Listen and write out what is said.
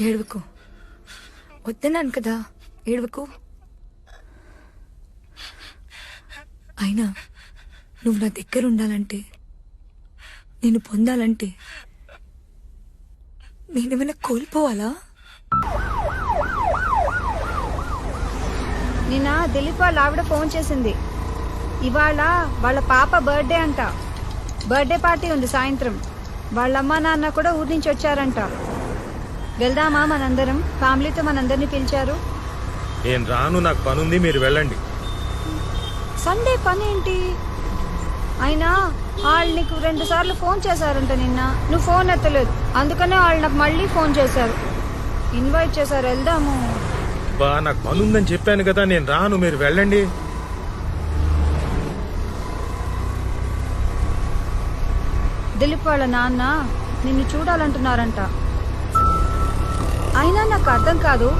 ఏడవకు. వద్దన్నాను కదా ఏడవకు. అయినా నువ్వు నా దగ్గర ఉండాలంటే నేను పొందాలంటే నేనేమైనా కోల్పోవాలా? నిన్న దిలీప్ వాళ్ళ ఆవిడ ఫోన్ చేసింది. ఇవాళ వాళ్ళ పాప బర్త్డే అంట. బర్త్డే పార్టీ ఉంది సాయంత్రం. వాళ్ళ అమ్మా నాన్న కూడా ఊరి నుంచి వచ్చారంట. వెళ్దామా మనందరం? ఫ్యామిలీతో మనందరినీ పిలిచారు? నేను రాను నాకు పనుంది మీరు వెళ్ళండి. సండే పని ఏంటి అయినా వాళ్ళు నీకు రెండు సార్లు ఫోన్ చేశారంట నిన్న. నువ్వు ఫోన్ ఎత్తలేదు. అందుకనే వాళ్ళు నాకు మళ్ళీ ఫోన్ చేశారు. ఇన్వైట్ చేశారు వెళ్దాము. బా నాకు పనుందని చెప్పాను కదా నేను రాను మీరు వెళ్ళండి. దిలీప్ వాళ్ళ నాన్న నిన్ను చూడాలంటున్నారంట. నాకు అర్థం కాదు.